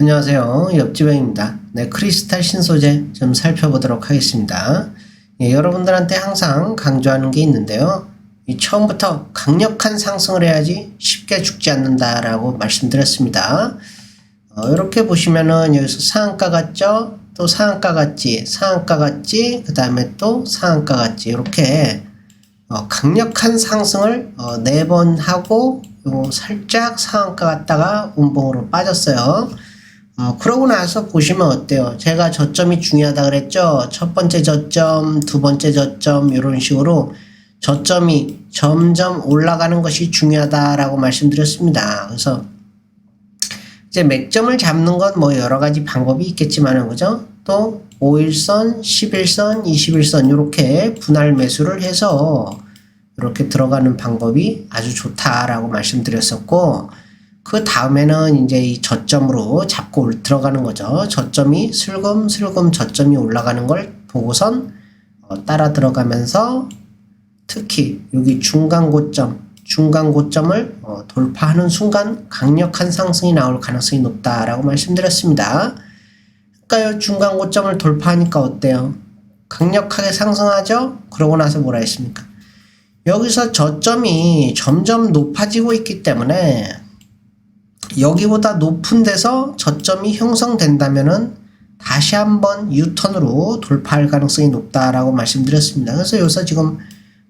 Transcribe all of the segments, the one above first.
안녕하세요. 옆집행입니다. 네, 크리스탈 신소재 좀 살펴보도록 하겠습니다. 예, 여러분들한테 항상 강조하는 게 있는데요. 이 처음부터 강력한 상승을 해야지 쉽게 죽지 않는다라고 말씀드렸습니다. 어, 이렇게 보시면은 여기서 상한가 같죠? 또 상한가 같지, 상한가 같지, 그 다음에 또 상한가 같지, 이렇게 어, 강력한 상승을 어, 네번 하고 요 살짝 상한가 갔다가 운봉으로 빠졌어요. 어, 그러고 나서 보시면 어때요? 제가 저점이 중요하다 그랬죠? 첫 번째 저점, 두 번째 저점 이런 식으로 저점이 점점 올라가는 것이 중요하다라고 말씀드렸습니다. 그래서 이제 맥점을 잡는 건 뭐 여러 가지 방법이 있겠지만은 그죠? 또 5일선, 11선, 21선 이렇게 분할 매수를 해서 이렇게 들어가는 방법이 아주 좋다라고 말씀드렸었고 그 다음에는 이제 이 저점으로 잡고 올- 들어가는 거죠. 저점이 슬금슬금 저점이 올라가는 걸 보고선 어, 따라 들어가면서 특히 여기 중간 고점, 중간 고점을 어, 돌파하는 순간 강력한 상승이 나올 가능성이 높다라고 말씀드렸습니다. 그러니까요, 중간 고점을 돌파하니까 어때요? 강력하게 상승하죠? 그러고 나서 뭐라 했습니까? 여기서 저점이 점점 높아지고 있기 때문에 여기보다 높은 데서 저점이 형성된다면은 다시 한번 유턴으로 돌파할 가능성이 높다라고 말씀드렸습니다. 그래서 여기서 지금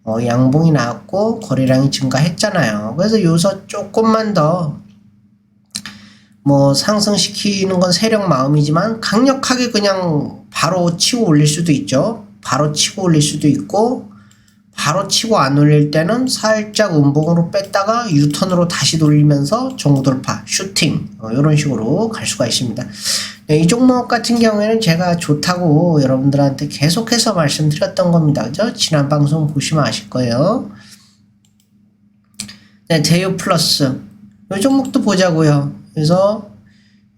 어, 양봉이 나왔고 거래량이 증가했잖아요. 그래서 여기서 조금만 더 뭐 상승시키는 건 세력 마음이지만 강력하게 그냥 바로 치고 올릴 수도 있죠. 바로 치고 올릴 수도 있고 바로 치고 안 올릴 때는 살짝 음봉으로 뺐다가 유턴으로 다시 돌리면서 종구 돌파, 슈팅 어, 이런 식으로 갈 수가 있습니다. 네, 이 종목 같은 경우에는 제가 좋다고 여러분들한테 계속해서 말씀드렸던 겁니다. 그죠? 지난 방송 보시면 아실 거예요. 네, 제휴 플러스 이 종목도 보자고요. 그래서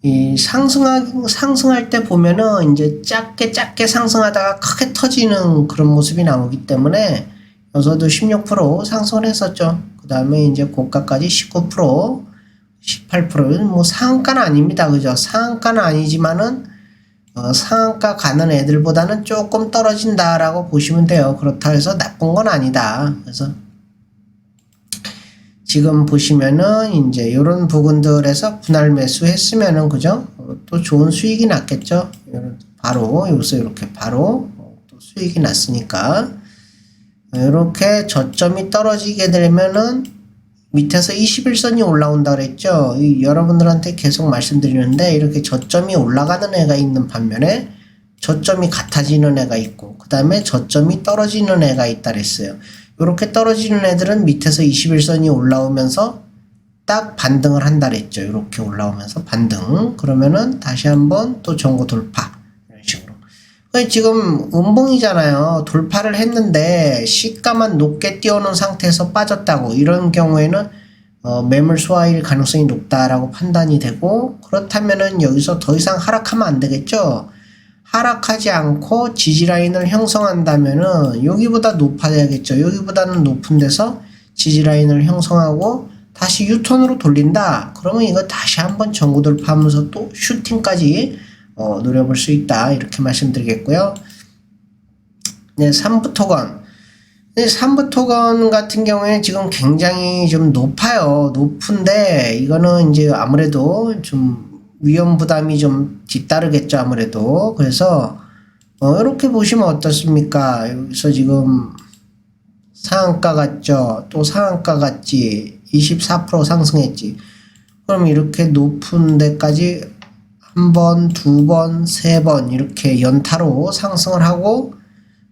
이 상승하, 상승할 때 보면은 이제 작게 작게 상승하다가 크게 터지는 그런 모습이 나오기 때문에 여기서도 16% 상승을 했었죠. 그 다음에 이제 고가까지 19%, 18%는 뭐 상한가는 아닙니다. 그죠? 상한가는 아니지만은 어, 상한가 가는 애들보다는 조금 떨어진다라고 보시면 돼요. 그렇다 해서 나쁜 건 아니다. 그래서 지금 보시면은 이제 이런 부분들에서 분할 매수했으면은 그죠? 어, 또 좋은 수익이 났겠죠. 바로 여기서 이렇게 바로 어, 또 수익이 났으니까 이렇게 저점이 떨어지게 되면은 밑에서 21선이 올라온다 그랬죠. 이 여러분들한테 계속 말씀드리는데 이렇게 저점이 올라가는 애가 있는 반면에 저점이 같아지는 애가 있고 그 다음에 저점이 떨어지는 애가 있다 그랬어요. 이렇게 떨어지는 애들은 밑에서 21선이 올라오면서 딱 반등을 한다 그랬죠. 이렇게 올라오면서 반등. 그러면은 다시 한번 또 전고 돌파. 근데 지금 음봉이잖아요. 돌파를 했는데 시가만 높게 띄워놓은 상태에서 빠졌다고. 이런 경우에는 어, 매물 소화일 가능성이 높다라고 판단이 되고 그렇다면은 여기서 더 이상 하락하면 안 되겠죠. 하락하지 않고 지지 라인을 형성한다면은 여기보다 높아야겠죠. 여기보다는 높은 데서 지지 라인을 형성하고 다시 유턴으로 돌린다. 그러면 이거 다시 한번 전구 돌파하면서 또 슈팅까지 어, 노려볼 수 있다. 이렇게 말씀드리겠고요. 네, 3부 토건. 네, 3부 토건 같은 경우에 지금 굉장히 좀 높아요. 높은데 이거는 이제 아무래도 좀 위험 부담이 좀 뒤따르겠죠. 아무래도. 그래서 어, 이렇게 보시면 어떻습니까? 여기서 지금 상한가 같죠? 또 상한가 같지? 24% 상승했지? 그럼 이렇게 높은 데까지 한 번, 두 번, 세 번 이렇게 연타로 상승을 하고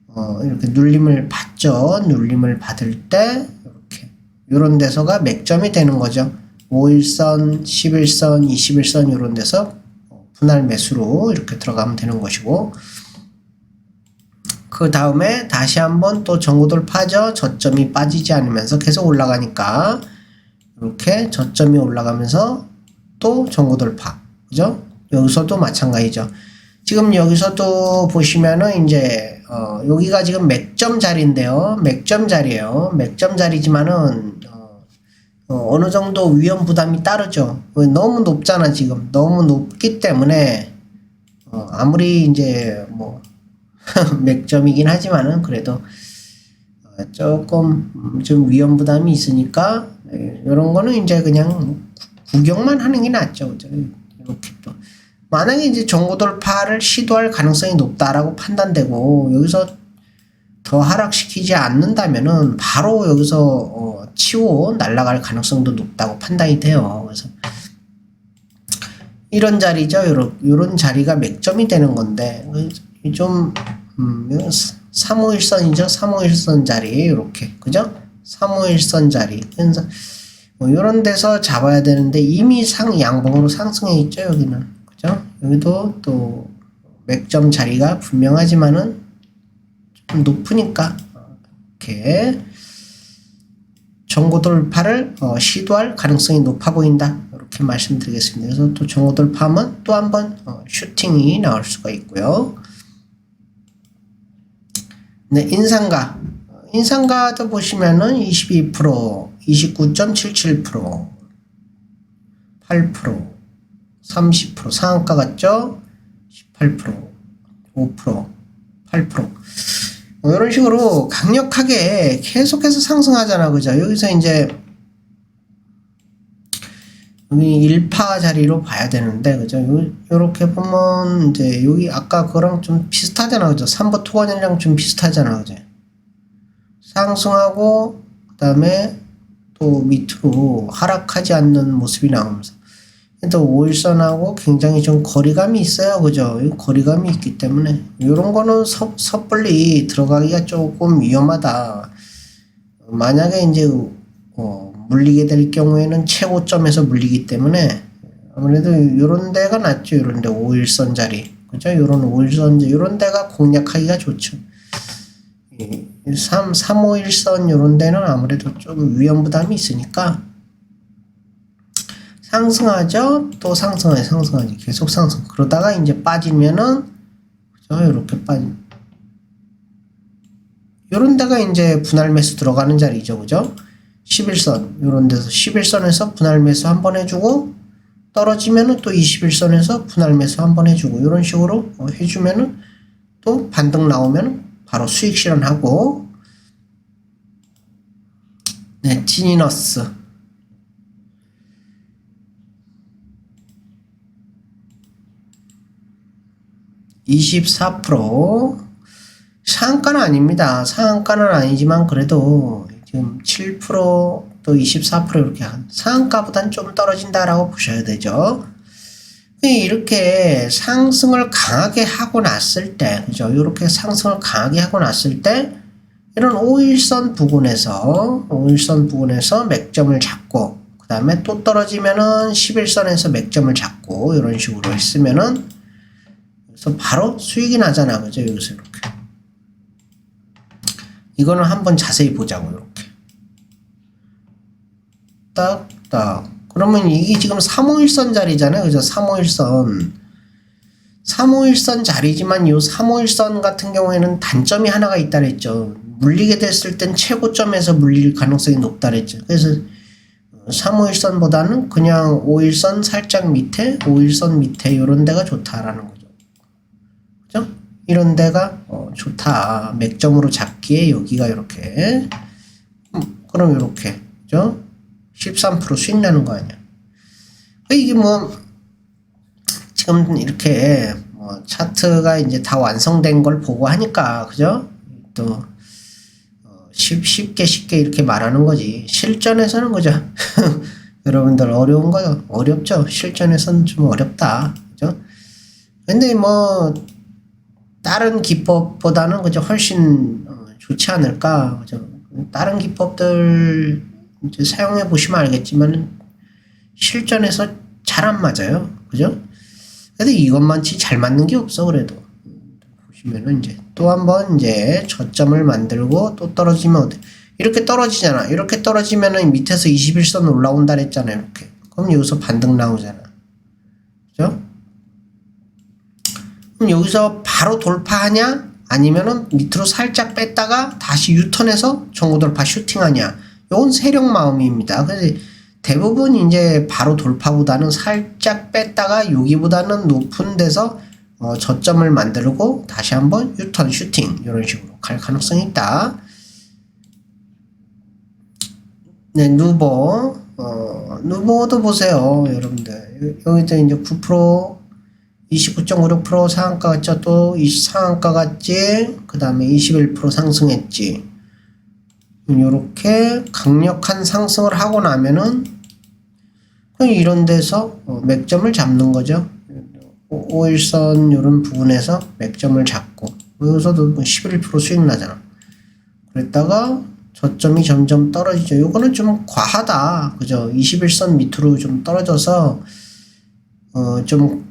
어, 이렇게 눌림을 받죠. 눌림을 받을 때 이렇게 이런 데서가 맥점이 되는 거죠. 5일선, 11선, 21선 이런 데서 어, 분할 매수로 이렇게 들어가면 되는 것이고 그 다음에 다시 한번 또 전고 돌 파죠. 저점이 빠지지 않으면서 계속 올라가니까 이렇게 저점이 올라가면서 또 전고 돌파 그죠? 여기서도 마찬가지죠. 지금 여기서도 보시면은 이제 어, 여기가 지금 맥점 자리인데요. 맥점 자리예요. 맥점 자리지만은 어, 어, 느 정도 위험 부담이 따르죠. 왜? 너무 높잖아 지금 너무 높기 때문에 어, 아무리 이제 뭐 맥점이긴 하지만은 그래도 어, 조금 음, 좀 위험 부담이 있으니까 이런 거는 이제 그냥 구- 구경만 하는 게 낫죠. 이렇게 또 만약에 이제 정고 돌파를 시도할 가능성이 높다라고 판단되고 여기서 더 하락시키지 않는다면은 바로 여기서 어, 치고 날아갈 가능성도 높다고 판단이 돼요. 그래서 이런 자리죠. 요런, 요런 자리가 맥점이 되는 건데 좀 음, 351선이죠. 351선 자리 이렇게 그죠? 351선 자리 그래서 뭐 이런 데서 잡아야 되는데 이미 상 양봉으로 상승해 있죠. 여기는 그죠? 여기도 또 맥점 자리가 분명하지만은 좀 높으니까 이렇게 정고 돌파를 어, 시도할 가능성이 높아 보인다. 이렇게 말씀드리겠습니다. 그래서 또 정고 돌파하면 또 한번 어, 슈팅이 나올 수가 있고요. 네, 인상가. 어, 인상가도 보시면은 22%, 29.77%, 8%, 30% 상한가 같죠? 18%, 5%, 8%. 뭐 이런 식으로 강력하게 계속해서 상승하잖아, 그죠? 여기서 이제 여기 1파 자리로 봐야 되는데, 그죠? 요, 요렇게 보면 이제 여기 아까 그거랑 좀 비슷하잖아, 그죠? 3보 투원이랑 좀 비슷하잖아, 그죠? 상승하고 그 다음에 또 밑으로 하락하지 않는 모습이 나오면서 또 5일선하고 굉장히 좀 거리감이 있어요. 그죠? 이 거리감이 있기 때문에 이런 거는 섣, 섣불리 들어가기가 조금 위험하다. 만약에 이제 어, 물리게 될 경우에는 최고점에서 물리기 때문에 아무래도 이런 데가 낫죠. 이런 데 5일선 자리. 그죠? 이런 5일선 이런 데가 공략하기가 좋죠. 3, 351선 이런 데는 아무래도 좀 위험 부담이 있으니까 상승하죠. 또 상승하죠. 상승하죠. 계속 상승. 그러다가 이제 빠지면은 그죠? 이렇게 빠진 요런 데가 이제 분할 매수 들어가는 자리죠. 그죠? 11선 요런 데서 11선에서 분할 매수 한 번 해주고 떨어지면은 또 21선에서 분할 매수 한 번 해주고 이런 식으로 어, 해주면은 또 반등 나오면 바로 수익 실현하고 네 티니너스 24% 상한가는 아닙니다. 상한가는 아니지만 그래도 지금 7%또 24% 이렇게 한 상한가보단 좀 떨어진다라고 보셔야 되죠. 이렇게 상승을 강하게 하고 났을 때, 그죠? 이렇게 상승을 강하게 하고 났을 때, 이런 5일선 부근에서, 5일선 부근에서 맥점을 잡고, 그 다음에 또 떨어지면은 11선에서 맥점을 잡고, 이런 식으로 했으면은, 그래서 바로 수익이 나잖아. 그죠? 여기서 이렇게. 이거는 한번 자세히 보자고, 이렇게. 딱, 딱. 그러면 이게 지금 351선 자리잖아요. 그죠? 351선. 351선 자리지만 이 351선 같은 경우에는 단점이 하나가 있다 그랬죠. 물리게 됐을 땐 최고점에서 물릴 가능성이 높다 그랬죠. 그래서 351선보다는 그냥 5일선 살짝 밑에, 5일선 밑에 이런 데가 좋다라는? 이런 데가 어, 좋다. 맥점으로 잡기에 여기가 이렇게. 음, 그럼 이렇게. 그죠? 13% 수익 나는 거 아니야. 이게 뭐, 지금 이렇게 뭐 차트가 이제 다 완성된 걸 보고 하니까, 그죠? 또, 어, 쉽, 쉽게 쉽게 이렇게 말하는 거지. 실전에서는 그죠? 여러분들 어려운 거요. 어렵죠? 실전에서는 좀 어렵다. 그죠? 근데 뭐, 다른 기법보다는 그죠? 훨씬 어, 좋지 않을까. 그죠? 다른 기법들 사용해 보시면 알겠지만 실전에서 잘 안 맞아요. 그죠? 근데 이것만치 잘 맞는 게 없어 그래도 보시면은 이제 또 한 번 이제 저점을 만들고 또 떨어지면 어때? 이렇게 떨어지잖아. 이렇게 떨어지면은 밑에서 21선 올라온다 그랬잖아요. 이렇게. 그럼 여기서 반등 나오잖아. 그죠? 그럼 여기서 바로 돌파하냐? 아니면은 밑으로 살짝 뺐다가 다시 유턴해서 정고 돌파 슈팅하냐? 요건 세력 마음입니다. 그래서 대부분 이제 바로 돌파보다는 살짝 뺐다가 여기보다는 높은 데서 어, 저점을 만들고 다시 한번 유턴 슈팅 이런 식으로 갈 가능성이 있다. 네, 누보. 어, 누보도 보세요, 여러분들. 여기도 이제 9%, 29.96% 상한가 20 상한가 갔지. 그 다음에 21% 상승했지. 요렇게 강력한 상승을 하고 나면은 이런 데서 어, 맥점을 잡는 거죠. 5일선 이런 부분에서 맥점을 잡고 여기서도 뭐11% 수익 나잖아. 그랬다가 저점이 점점 떨어지죠. 요거는 좀 과하다. 그죠? 21선 밑으로 좀 떨어져서 어 좀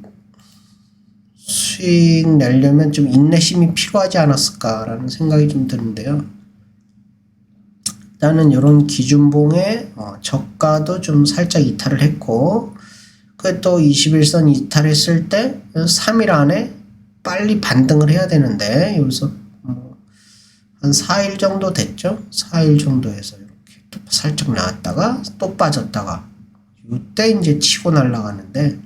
수익 내려면 좀 인내심이 필요하지 않았을까라는 생각이 좀 드는데요. 일단은 이런 기준봉의 어, 저가도 좀 살짝 이탈을 했고 그또 21선 이탈했을 때 3일 안에 빨리 반등을 해야 되는데 여기서 뭐 한 4일 정도 됐죠? 4일 정도에서 이렇게 또 살짝 나왔다가 또 빠졌다가 이때 이제 치고 날아가는데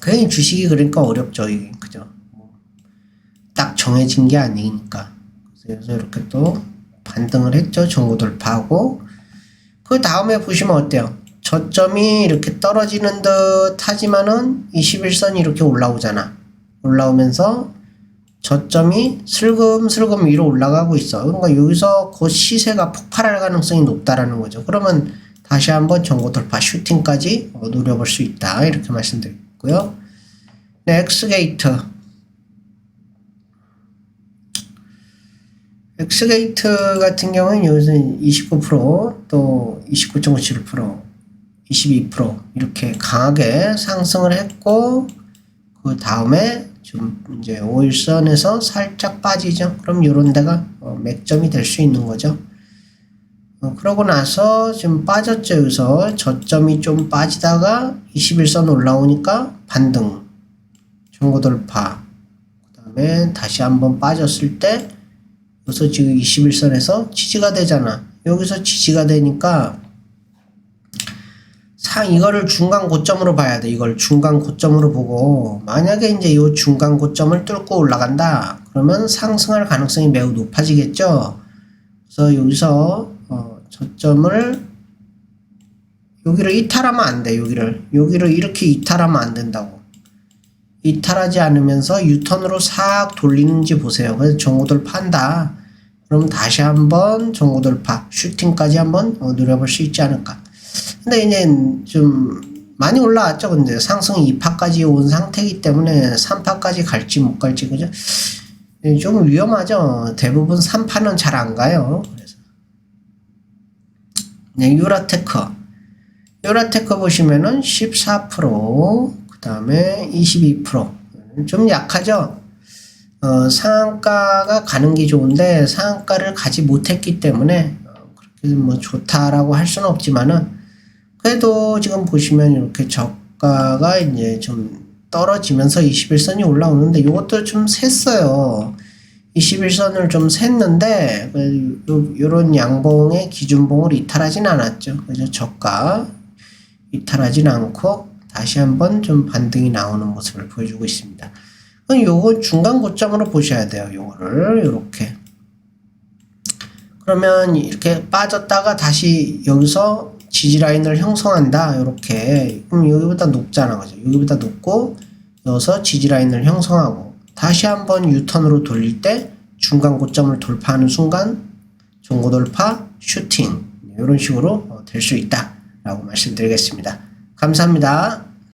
그냥 주식이 그러니까 어렵죠 그죠? 뭐딱 정해진 게 아니니까 그래서 이렇게 또 반등을 했죠 정고 돌파하고 그 다음에 보시면 어때요? 저점이 이렇게 떨어지는 듯 하지만은 21선이 이렇게 올라오잖아. 올라오면서 저점이 슬금슬금 위로 올라가고 있어. 그러니까 여기서 그 시세가 폭발할 가능성이 높다라는 거죠. 그러면 다시 한번 전고 돌파 슈팅까지 어, 노려볼 수 있다. 이렇게 말씀드 리고요. 네, 엑스게이트. 엑스게이트 같은 경우는 여기서 29%또 29.57% 22% 이렇게 강하게 상승을 했고 그 다음에 좀 이제 5일선에서 살짝 빠지죠. 그럼 이런 데가 어, 맥점이 될 수 있는 거죠. 어, 그러고 나서 지금 빠졌죠. 여기서 저점이 좀 빠지다가 21선 올라오니까 반등, 중고 돌파, 그 다음에 다시 한번 빠졌을 때 여기서 지금 21선에서 지지가 되잖아. 여기서 지지가 되니까 상 이거를 중간 고점으로 봐야 돼. 이걸 중간 고점으로 보고 만약에 이제 이 중간 고점을 뚫고 올라간다. 그러면 상승할 가능성이 매우 높아지겠죠. 그래서 여기서 어, 저점을 여기를 이탈하면 안 돼. 여기를 여기를 이렇게 이탈하면 안 된다고. 이탈하지 않으면서 유턴으로 싹 돌리는지 보세요. 그래서 판다. 그럼 다시 한번 정고 돌파 슈팅까지 한번 어, 노려볼 수 있지 않을까. 근데 이제 좀 많이 올라왔죠. 근데 상승 2파까지 온 상태이기 때문에 3파까지 갈지 못 갈지 그죠? 예, 좀 위험하죠. 대부분 3파는 잘 안 가요. 네, 유라테크. 유라테크 보시면은 14%, 그 다음에 22%좀 약하죠. 어, 상한가가 가는 게 좋은데 상한가를 가지 못했기 때문에 어, 그렇게 뭐 좋다라고 할 수는 없지만은 그래도 지금 보시면 이렇게 저가가 이제 좀 떨어지면서 21선이 올라오는데 이것도 좀 샜어요. 21선을 좀 샜는데 이런 양봉의 기준봉을 이탈하진 않았죠. 그래서 저가 이탈하진 않고 다시 한번 좀 반등이 나오는 모습을 보여주고 있습니다. 요거 중간 고점으로 보셔야 돼요. 요거를 이렇게 그러면 이렇게 빠졌다가 다시 여기서 지지 라인을 형성한다. 이렇게 그럼 여기보다 높잖아, 그죠? 여기보다 높고 여기서 지지 라인을 형성하고 다시 한번 유턴으로 돌릴 때 중간 고점을 돌파하는 순간 종고 돌파 슈팅 이런 식으로 될 수 있다라고 말씀드리겠습니다. 감사합니다.